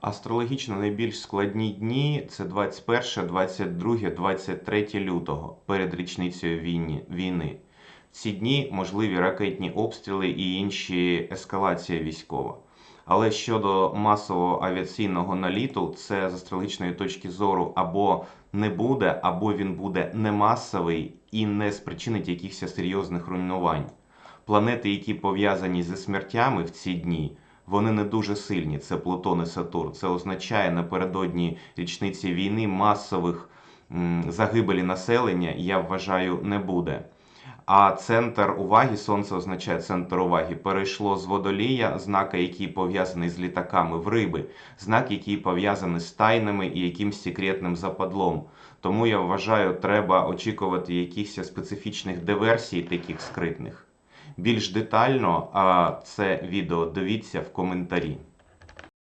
Астрологічно найбільш складні дні це 21, 22, 23 лютого перед річницею війни. війни. Ці дні можливі ракетні обстріли і інші ескалація військова. Але щодо масового авіаційного наліту, це з астрологічної точки зору або не буде, або він буде не масовий і не спричинить якихось серйозних руйнувань. Планети, які пов'язані зі смертями в ці дні, вони не дуже сильні. Це Плутон і Сатурн. Це означає напередодні річниці війни масових загибелі населення, я вважаю, не буде. А центр уваги, сонце означає центр уваги, перейшло з водолія, знака, який пов'язаний з літаками в риби, знак, який пов'язаний з тайнами і якимсь секретним западлом. Тому я вважаю, треба очікувати якихось специфічних диверсій, таких скритних. Більш детально це відео дивіться в коментарі.